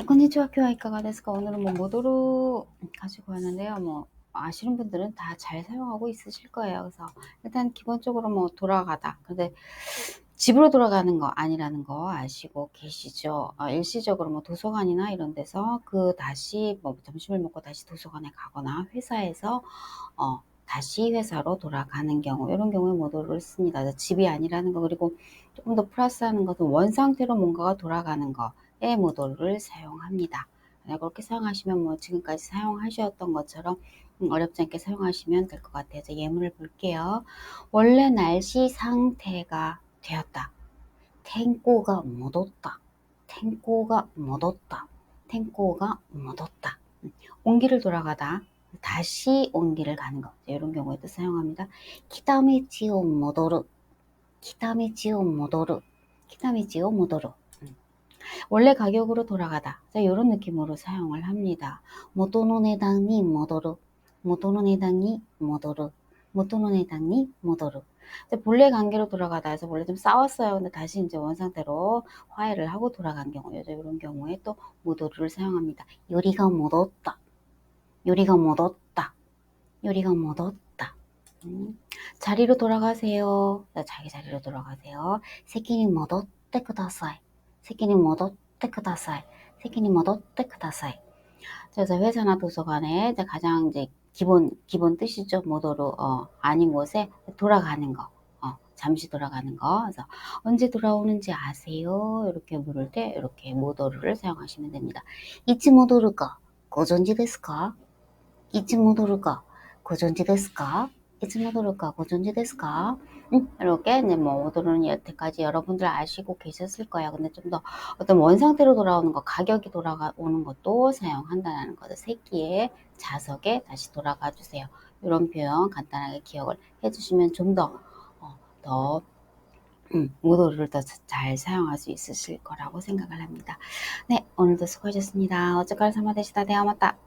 네, konnichiwa, 교화 이카가 데스까? 오늘은 뭐 모도로 가지고 왔는데요. 뭐 아시는 분들은 다 잘 사용하고 있으실 거예요. 그래서 일단 기본적으로 뭐 돌아가다. 근데 집으로 돌아가는 거 아니라는 거 아시고 계시죠? 어, 일시적으로 뭐 도서관이나 이런 데서 그 다시 뭐 점심을 먹고 다시 도서관에 가거나 회사에서 어, 다시 회사로 돌아가는 경우 이런 경우에 모도를 씁니다. 집이 아니라는 거 그리고 조금 더 플러스하는 것은 원 상태로 뭔가가 돌아가는 거에 모도를 사용합니다. 네, 그렇게 사용하시면 뭐 지금까지 사용하셨던 것처럼 음, 어렵지 않게 사용하시면 될 것 같아요. 이제 예문을 볼게요. 원래 날씨 상태가 되었다. 탱고가 묻었다. 탱고가 묻었다. 탱고가 묻었다. 음, 온기를 돌아가다. 다시 온기를 가는 것. 이런 경우에도 사용합니다. 키다미치오 모도르. 키다미치오 모도르. 키다미치오 모도르. 음. 원래 가격으로 돌아가다. 자, 이런 느낌으로 사용을 합니다. 모토노 네당이 모도르. 모토노 네당이 모도르. 모토노 네당이 모도르. 본래 관계로 돌아가다 해서 원래 좀 싸웠어요. 근데 다시 이제 원상태로 화해를 하고 돌아간 경우, 이런 경우에 또 모도르를 사용합니다. 요리가 묻었다. 요리가 묻었다. 요리가 묻었다. 음, 자리로 돌아가세요. 자, 자기 자리로 돌아가세요. 새끼니 묻었대 쿠다사이. 새끼 니 묻었대 쿠다사이. 새끼니 묻었대 쿠다사이. 그래서 회사나 도서관에 이제 가장 이제 기본 기본 뜻이죠. 모도로 어, 아닌 곳에 돌아가는 거. 어, 잠시 돌아가는 거. 그래서 언제 돌아오는지 아세요? 이렇게 물을 때 이렇게 모도르를 사용하시면 됩니다. 이치 모도르가 고존지 ですか? 이치 모도르가 고존지 ですか? 이치 모도르가 고존지 ですか? 음, 이렇게 이제 뭐 모도르는 여태까지 여러분들 아시고 계셨을 거예요. 근데 좀 더 어떤 원상태로 돌아오는 거, 가격이 돌아오는 것도 사용한다는 거죠. 새끼의 자석에 다시 돌아가 주세요. 이런 표현 간단하게 기억을 해주시면 좀 더, 어, 더, 음, 모도를 더 잘 사용할 수 있으실 거라고 생각을 합니다. 네, 오늘도 수고하셨습니다. 어쩌까리 사마 되시다. 대화 맞다.